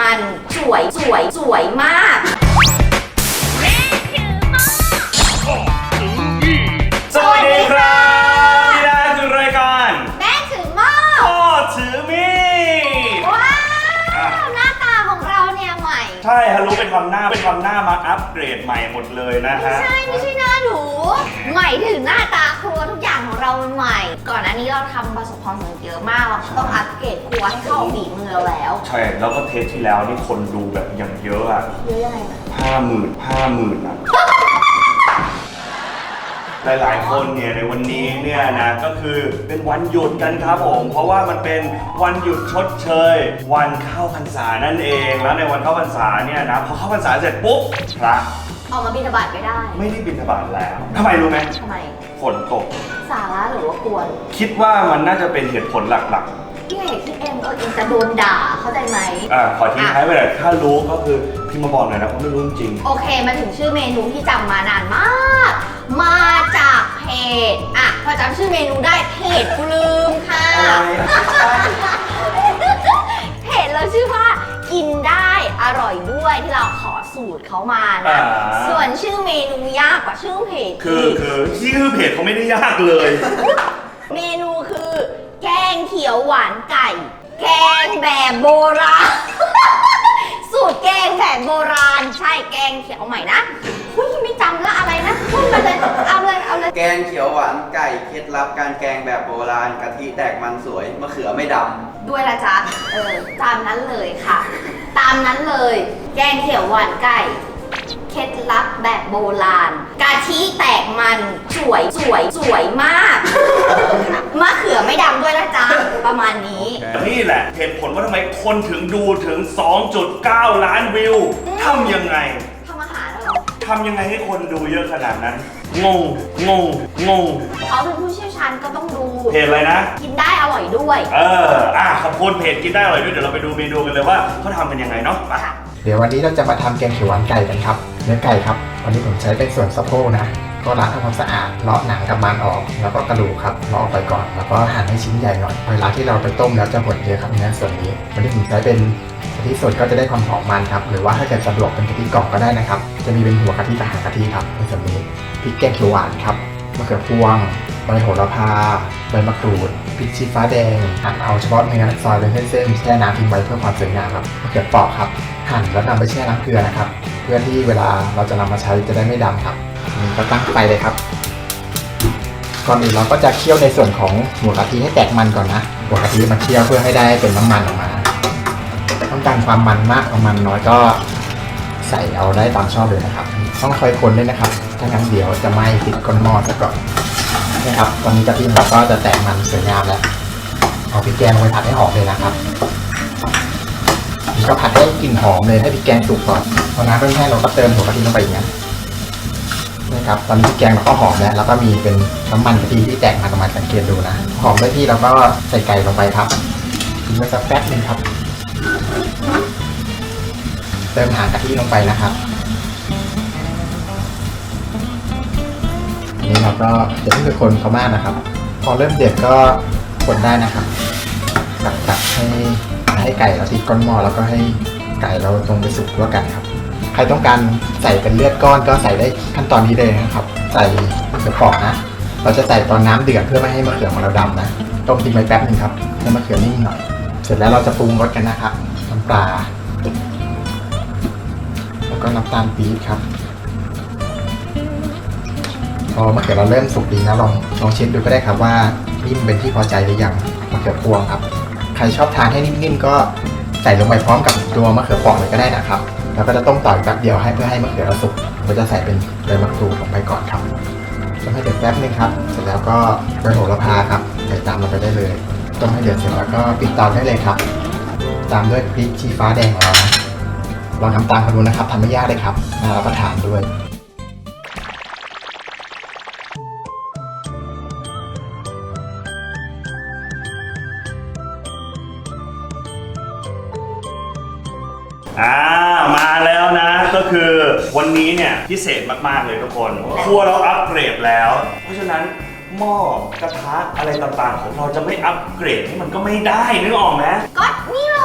มันสวยสวยสวยมาก สวัสดีครับนี่นะคือรายการแม่ถือหม้อพ่อถือมีดว้าวหน้าตาของเราเนี่ยใหม่ ใช่ฮะรู้เป็นทำหน้าเป็นทำหน้ามาอัปเกรดใหม่หมดเลยนะไม่ฮะ ใช่ไม่ใช่หน้าหนู ใหม่ถึงหน้าตา ครัวทุกอย่างของเรามันใหม่ ก่อนอันนี้เราทำประสบความสำเร็จเยอะมากเราต้องอัปเกรดครัวให้เข้าฝีมือเราแล้วใช่แล้วก็เทสที่แล้วนี่คนดูแบบอย่างเยอะอะเยอะยังไงนะห้าหมื่นห้าหมื่นอะหลายๆ คนเนี่ยในวันนี้เนี่ยนะก็คือเป็นวันหยุดกันครับผม เพราะว่ามันเป็นวันหยุดชดเชย วันเข้าพรรษานั่นเอง แล้วในวันเข้าพรรษาเนี่ยนะพอเข้าพรรษาเสร็จปุ๊บพระ ออกมาบินทบาทไม่ได้ไม่ได้บิณฑบาตแล้วทำไมรู้ไหมทำไม ฝนตก สาระหรือว่ากวนคิดว่ามันน่าจะเป็นเหตุผลหลักพี่เอกคิดเองเออเองจะโดนด่าเข้าใจไหม ๆอ่าขอทิ้งท้ายไปเลยถ้ารู้ก็คือพี่มาบอกหน่อยนะเพราะไม่รู้จริง โอเคมาถึงชื่อเมนูที่จำมานานมาก มาจากเพจอะพอจำชื่อเมนูได้เพจปลืมค่ะ อะไรอะ เพจเราชื่อว่า กินได้อร่อยด้วยที่เราขอสูตรเขามานะส่วนชื่อเมนูยากกว่าชื่อเพจคือคือชื่อเพจเขาไม่ได้ยากเลย เมนูคือ แกงเขียวหวานไก่ แกงแบบโบราณ สูตรแกงแบบโบราณ ใช่แกงเขียวใหม่นะหุ้ยไม่จำละอะไรนะพูดมาเลยเอาเลยเอาเลย แกงเขียวหวานไก่เคล็ดลับการแกงแบบโบราณกะทิแตกมันสวยมะเขือไม่ดด้วยละจ๊ะเออตามนั้นเลยค่ะ ตามนั้นเลย แกงเขียวหวานไก่ เคล็ดลับแบบโบราณกะทิแตกมันสวยสวยสวยมากมะเขือไม่ดำด้วยละจ๊ะ ประมาณนี้ นี่แหละเหตุผลว่าทำไมคนถึงดูถึง 2.9 ล้านวิวทำยังไงทำอาหารแล้วเหรอ ทำยังไงให้คนดูเยอะขนาดนั้น งง งง งง เขาเป็นผู้เชี่ยวชาญก็ต้องดูเพจอะไรนะ กินได้อร่อยด้วย เออ อะขอบคุณเพจกินได้อร่อยด้วยเดี๋ยวเราไปดูเมนูกันเลยว่าเขาทำกันยังไงเนาะไปค่ะเดี๋ยววันนี้เราจะมาทำแกงเขียวหวานไก่กันครับ เนื้อไก่ครับ วันนี้ผมใช้เป็นส่วนสะโพกนะ ก็ล้างทำความสะอาดเลาะหนังกับมันออก แล้วก็กระดูกครับเลาะออกไปก่อนแล้วก็หั่นให้ชิ้นใหญ่หน่อยเวลาที่เราไปต้มแล้วจะหดเยอะครับเนื้อส่วนนี้วันนี้ผมใช้เป็นกะทิสดก็จะได้ความหอมมันครับหรือว่าถ้าเกิดสะดวกเป็นกะทิกล่องก็ได้นะครับ จะมีเป็นหัวกะทิกับหางกะทิครับในส่วนนี้พริกแกงเขียวหวานครับมะเขือพวงใบโหระพาใบมะกรูดพริกชี้ฟ้าแดงหั่นเอาเฉพาะเนื้อซอยเป็นเส้นๆแช่น้ำทิ้งไว้เพื่อความสวยงามครับมะเขือเปราะครับหั่นแล้วนำไปแช่น้ำเกลือนะครับ เพื่อที่เวลาเราจะนำมาใช้จะได้ไม่ดำครับ ก็ตั้งไฟเลยครับ ก่อนอื่นเราก็จะเคี่ยวในส่วนของหัวกะทิให้แตกมันก่อนนะ หัวกะทิมาเคี่ยวเพื่อให้ได้เป็นน้ำมันออกมา ต้องการความมันมากความมันน้อยก็ใส่เอาได้ตามชอบเลยนะครับ ต้องคอยคนด้วยนะครับ ถ้างั้นเดี๋ยวจะไหม้ติดก้นหม้อซะก่อนนะครับ ตอนนี้กะทิเราก็จะแตกมันสวยงามแล้ว เอาพริกแกงลงไปผัดให้หอมเลยนะครับก็ผัดให้กลิ่นหอมเลยให้พริกแกงสุกก่อนพอน้ำเริ่มแห้งเราก็เติมหัวกะทิลงไปอย่างนี้ นะครับตอนนี้พริกแกงเราก็หอมแล้วแล้วก็มีเป็นน้ำมันกะทิที่แตกมันออกมาสังเกตดูนะ หอมได้ที่เราก็ใส่ไก่ลงไปครับทิ้งไว้สักแป๊บหนึงครับเติมหางกะทิลงไปนะครับนนี้เราก็จะไม่เป็นคนเขามากนะครับ พอเริ่มเดือดก็คนได้นะครับตักตักให้ให้ไก่เราที่ก้นหม้อแล้วก็ให้ไก่เราตรงไปสุกทั่วกันครับ ใครต้องการใส่เป็นเลือดก้อนก็ใส่ได้ขั้นตอนนี้เลยนะครับ ใส่มะเขือเปราะนะ เราจะใส่ตอนน้ำเดือดเพื่อไม่ให้มะเขือของเราดำนะ ต้มทิ้งไว้แป๊บหนึ่งครับให้มะเขือนิ่มหน่อย เสร็จแล้วเราจะปรุงรสกันนะครับน้ำปลา แล้วก็น้ำตาลปี๊บครับพอมะเขือเราเริ่มสุกดีนะลองลองเช็คดูก็ได้ครับว่านิ่มเป็นที่พอใจหรือยังมะเขือพวงครับ ใครชอบทานให้นิ่มๆก็ใส่ลงไปพร้อมกับตัวมะเขือเปอกเลยก็ได้นะครับ แล้วก็จะต้มต่ออีกแป๊บเดียวให้เพื่อให้มะเขือเราสุกเราจะใส่เป็นใบมะกรูดลงไปก่อนครับต้มให้เดือดแป๊บนึงครับ เสร็จแล้วก็ใบโหระพาครับใส่ตามลงไปได้เลยต้มให้เดือดเสร็จแล้วก็ปิดเตาได้เลยครับ ตามด้วยพริกชี้ฟ้าแดงของเรานะลองทำตามกันดูนะครับทำไม่ยากเลยครับน่ารับประทานด้วย อ่ามาแล้วนะก็คือวันนี้เนี่ยพิเศษมาก ๆ เลยทุกคนครัวเราอัปเกรดแล้ว เพราะฉะนั้นหม้อกระทะอะไรต่างๆ ของเราจะไม่อัปเกรดให้มันก็ไม่ได้นึกออกไหมก็นี่เล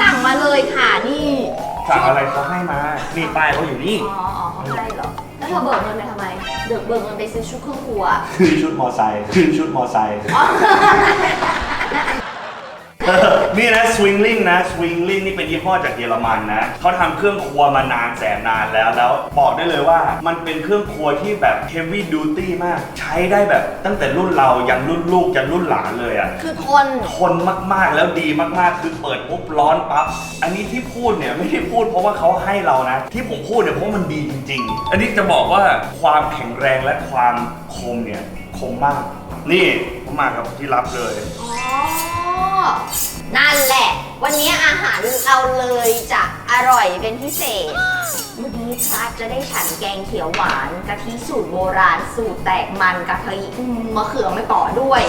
สั่งมาเลยค่ะนี่สั่งอะไรเขาให้มานี่ป้ายเขาอยู่นี่อ๋ออ๋อเขาให้เหรอแล้วเธอเบิกเงินไปทำไมเบิกเบิกเงินไปซื้อชุดเครื่องครัว คือชุดมอไซค์คือชุดมอไซค์อ๋อเออ นี่นะสวิงลิงนะสวิงลิงนี่เป็นยี่ห้อจากเยอรมันนะเขาทำเครื่องครัวมานานแสนนานแล้วแล้วบอกได้เลยว่ามันเป็นเครื่องครัวที่แบบ heavy duty มาก ใช้ได้แบบตั้งแต่รุ่นเรายันรุ่นลูกยันรุ่นหลานเลยอะ่ะ คือทน ทนมากๆแล้วดีมากๆ คือเปิดปุ๊บร้อนปั๊บ อันนี้ที่พูดเนี่ยไม่ได้พูดเพราะว่าเขาให้เรานะ ที่ผมพูดเนี่ยเพราะมันดีจริง ๆ อันนี้จะบอกว่าความแข็งแรงและความคมเนี่ยคมมาก นี่ผมมากับที่รับเลย อ๋อ นั่นแหละ วันนี้อาหารเราเลยจะอร่อยเป็นพิเศษ วันนี้พระจะได้ฉันแกงเขียวหวานกะทิสูตรโบราณสูตรแตกมันกะทิอืมมะเขือไม่ปอด้วย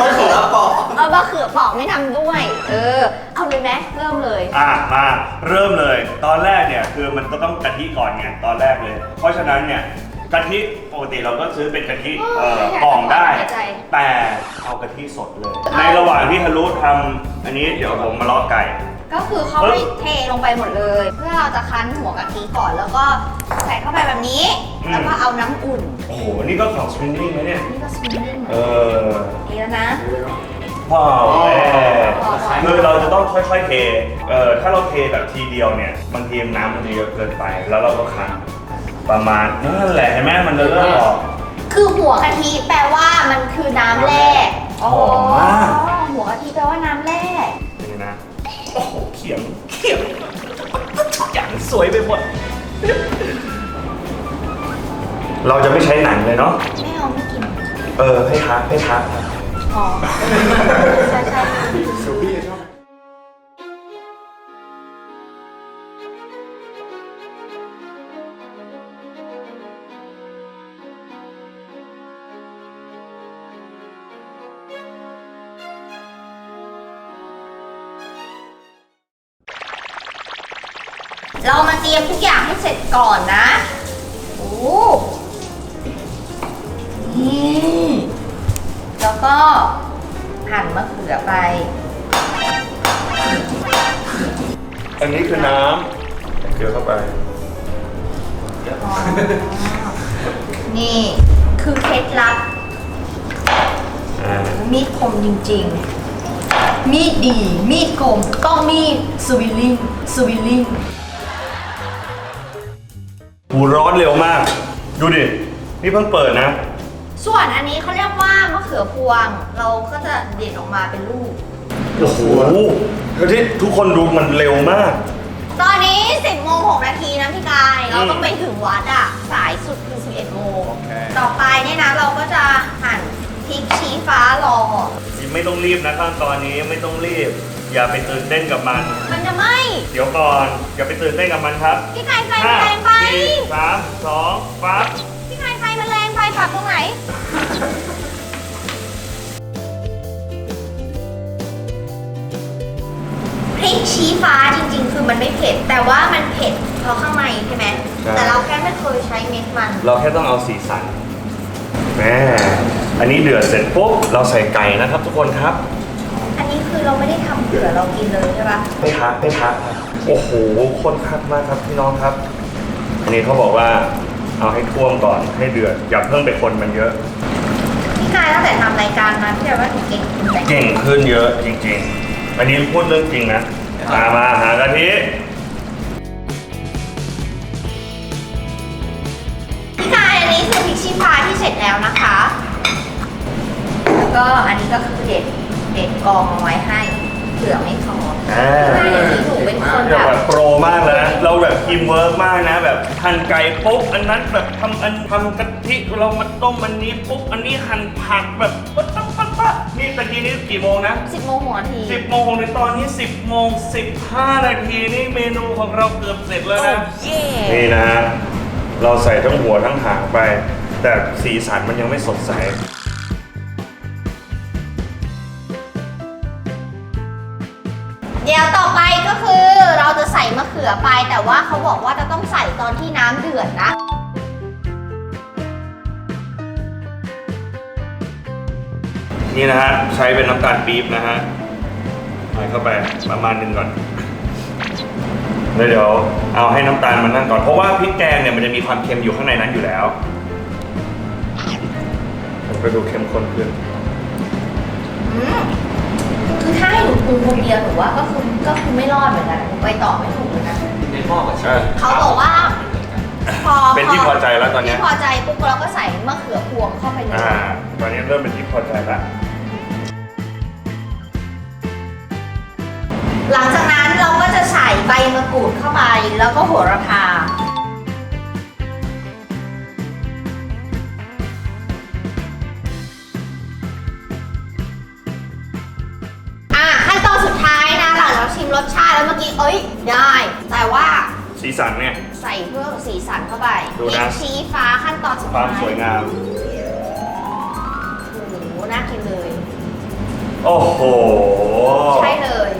ต้องขอรับปอกเออมะเขือเปอกไม่ทำด้วย เออ เอาเลยไหมเริ่มเลย อะมาเริ่มเลย ตอนแรกเนี่ยคือมันจะต้องกะทิก่อนไงตอนแรกเลย เพราะฉะนั้นเนี่ย กะทิปกติเราก็ซื้อเป็นกะทิโอ้เอ่ออยากจะกล่องได้ขอบใจแต่เอากะทิสดเลยเอาในระหว่างที่ฮารุทำอันนี้เดี๋ยวผมมาล้อไก่ ก็คือเขาไม่เทลงไปหมดเลย เพื่อเราจะคั้นหัวกะทิก่อนแล้วก็ใส่เข้าไปแบบนี้อืมแล้วก็เอาน้ำอุ่น โอ้โห นี่ก็ของสปริงลิ่งนะเนี่ย นี่ก็สปินนิ่งเออนี่แล้วนะพ่อแม่พ่อคือเราจะต้องค่อยๆเท เออถ้าเราเทแบบทีเดียวเนี่ยบางทีน้ำมันจะเยอะเกินไป แล้วเราก็คั้น ประมาณนั่นแหละเห็นไหมมันจะเริ่มออก คือหัวกะทิแปลว่ามันคือน้ำแร่หอมมาก อ๋อหัวกะทิแปลว่าน้ำแร่นี่นะ โอ้โหเขียงเขียงทุกอย่างสวยไปหมด เราจะไม่ใช้หนังเลยเนาะ ไม่เอาไม่กิน เออให้ทะให้ทะอ๋อ ให้เสร็จก่อนนะ โอ้นี่แล้วก็หั่นมะเขือไป อันนี้คือน้ำเกลือเข้าไป อ๋อ นี่คือเคล็ดลับ อ่า มีดคมจริงๆ มีดดี มีดคมต้องมีดสวิลลิงสวิลลิง หูร้อนเร็วมาก ดูดิ นี่เพิ่งเปิดนะ ส่วนอันนี้เขาเรียกว่ามะเขือพวง เราก็จะเด็ดออกมาเป็นลูก โอ้โหแล้วที่ทุกคนดูมันเร็วมาก ตอนนี้ 10โมง6นาทีนะพี่กาย เราต้องไปถึงวัดอะ สายสุดคือ 11โมง ต่อไปเนี่ยนะเราก็จะหั่นพริกชี้ฟ้ารอ ไม่ต้องรีบนะขั้นตอนนี้ไม่ต้องรีบ อย่าไปตื่นเต้นกับมัน มันจะไหม่ เดี๋ยวก่อน อย่าไปตื่นเต้นกับมันครับ พี่กายไฟมันแรงไปห้า สี่สามสองปั๊บพี่กายไฟมันแรงไปปรับตรงไหน พริกชี้ฟ้าจริงๆ คือมันไม่เผ็ด แต่ว่ามันเผ็ดเพราะข้างในใช่ไหมแต่เราแค่ไม่เคยใช้เม็ดมัน เราแค่ต้องเอาสีสันแม่อันนี้เดือดเสร็จปุ๊บเราใส่ไก่นะครับ ทุกคนครับอันนี้คือเราไม่ได้ทำเผื่อเรากินเลยใช่ปะไม่ทะไม่ทะโอ้โหคนคักมากครับพี่น้องครับ อันนี้เขาบอกว่าเอาให้ท่วมก่อนให้เดือดอย่าเพิ่งไปคนมันเยอะ พี่กายตั้งแต่ทำรายการมาพี่ว่าถูกเก่งขึ้นไหมเก่งขึ้นเยอะจริง ๆ อันนี้พูดเรื่องจริงนะมามาหากะทิพี่กายอันนี้คือพริกชี้ฟ้าที่เสร็จแล้วนะคะ แล้วก็อันนี้ก็คือเด็ดเด็ดกองเอาไว้ให้ เผื่อไม่พออ่าใช่เดี๋ยวนี้หนูเป็นคนแบแบบบโปรมากเลยนะ เราแบบทีมเวิร์กมากนะ แบบหั่นไก่ปุ๊บอันนั้นแบบทำอันทำกะทิเรามาต้มอันนี้ปุ๊บอันนี้หั่นผักแบบปั๊บปั๊บปั๊บปั๊บนี่ตะกี้นี้กี่โมงนะสิบโมงหัวนาที10โมงในตอนนี้10โมง15นาทีนี่เมนูของเราเกือบเสร็จแล้วนะ เย่นี่นะฮะ เราใส่ทั้งหัวทั้งหางไป แต่สีสันมันยังไม่สดใส มะเขือไป แต่ว่าเขาบอกว่าจะต้องใส่ตอนที่น้ำเดือดนะนี่นะฮะใช้เป็นน้ำตาลปี๊บนะฮะใส่เข้าไปประมาณหนึงก่อนแล้วเดี๋ยวเอาให้น้ำตาลมันนั่นก่อนเพราะว่าพริกแกงเนี่ยมันจะมีความเค็มอยู่ข้างในนั้นอยู่แล้วมันก็ดูเข้มข้นขึ้น อืม คือถ้าให้หนูปรุงคนเดียวหนูว่าก็คือก็คือไม่รอดเหมือนกันหนูไปต่อไม่ถูกเลยนะในหม้อกับเออเขาบอกว่า พอเป็นที่พอใจแล้วตอนเนี้ย ที่พอใจปุ๊บเราก็ใส่มะเขือพวงเข้าไปเลยอ่า ตอนนี้เริ่มเป็นที่พอใจแล้วหลังจากนั้นเราก็จะใส่ใบมะกรูดเข้าไปแล้วก็โหระพา แล้วเมื่อกี้เอ้ยได้ แต่ว่าสีสันเนี่ย ใส่เพื่อสีสันเข้าไปดูพรินะกชี้ฟ้าขั้นตอนสุดควาท้ายมสวยงาม โอ้โหน่ากินเลย โอ้โห ใช่เลย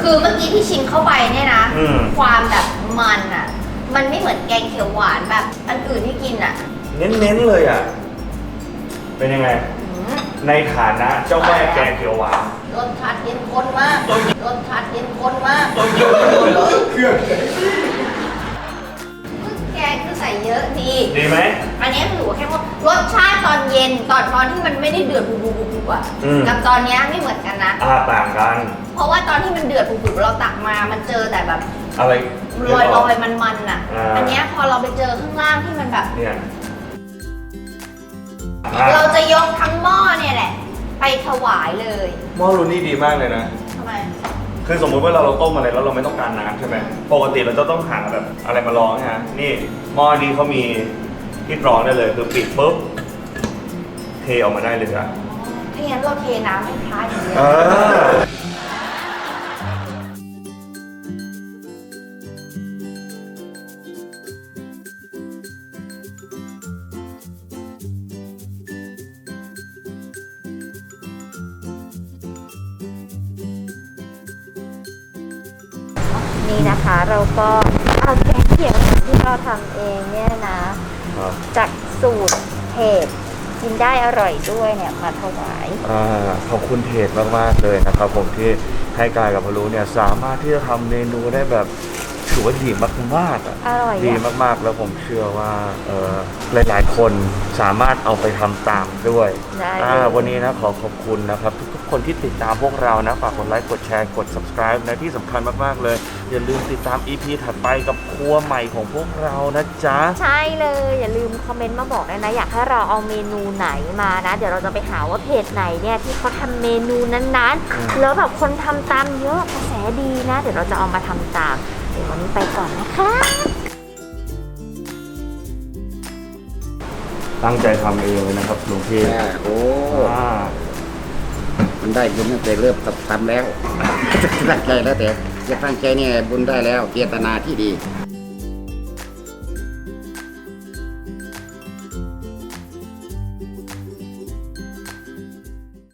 คือเมื่อกี้ที่ชิมเข้าไปเนี่ยนะ อืม ความแบบมันอะ มันไม่เหมือนแกงเขียวหวานแบบ อันอื่นที่กินอะ เน้นๆเลยอะ เป็นยังไงอืม ในฐานะเจ้าแม่แกงเขียวหวานรสชาติเข้มข้นมากรสชาติเข้มข้นมากเครื่องแกงคือใส่เยอะดีดีไหมอันนี้ถือว่าเข้มข้นรสชาติตอนเย็นตอนตอนที่มันไม่ได้เดือดปุบๆๆอะอืมกับตอนเนี้ยไม่เหมือนกันนะอาต่างกัน เพราะว่าตอนที่มันเดือดปุบๆเราตักมา มันเจอแต่แบบอะไรลอยลอยๆมันๆอะอ่าอันเนี้ยพอเราไปเจอข้างล่างที่มันแบบ เนี่ยอะเราจะยกทั้งหม้อเนี่ยแหละ ไปถวายเลยหม้อรูนี่ดีมากเลยนะ ทำไม คือสมมุติว่าเราเราต้มอะไรแล้วเราไม่ต้องการน้ำใช่ไหมปกติเราจะต้องหาแบบอะไรมารองนะฮะนี่หม้อนี้เขามีที่กรองได้เลย คือปิดปุ๊บเทออกมาได้เลยอะถ้างั้นเราเทน้ำให้พระอย่างเดียว เออ นี่นะคะ เราก็เอาแกงเขียวที่เราทำเองเนี่ยนะ ครับจากสูตรเพจกินได้อร่อยด้วยเนี่ยมาถวาย อ่าขอบคุณเพจมากๆเลยนะครับผมที่ให้กายกับพะรู้เนี่ยสามารถที่จะทำเมนูได้แบบ ถือว่าดีมากๆอะอร่อยดีอะ มากๆ แล้วผมเชื่อว่าเออหลายๆ คนสามารถเอาไปทำตามด้วยได้อ่าเลยวันนี้นะขอขอบคุณนะครับ ทุกๆ คนที่ติดตามพวกเรานะฝากกดไลค์กดแชร์กด subscribe นะที่สำคัญมากๆเลย อย่าลืมติดตาม EP ถัดไปกับครัวใหม่ของพวกเรานะจ๊ะ ใช่เลย อย่าลืมคอมเมนต์มาบอกด้วยนะ อยากให้เราเอาเมนูไหนมานะ เดี๋ยวเราจะไปหาว่าเพจไหนเนี่ยที่เขาทำเมนูนั้นอืม ๆ แล้วแบบคนทำตามเยอะกระแสดีนะ เดี๋ยวเราจะเอามาทำตาม เดี๋ยววันนี้ไปก่อนนะคะ ตั้งใจทำเองเลยนะครับหลวงพี่แม่โอ้อ่ามันได้บุญตั้งแต่เริ่มทำแล้ว ตั้งใจแล้วแต่จะตั้งใจเนี่ยบุญได้แล้วเจตนาที่ดีค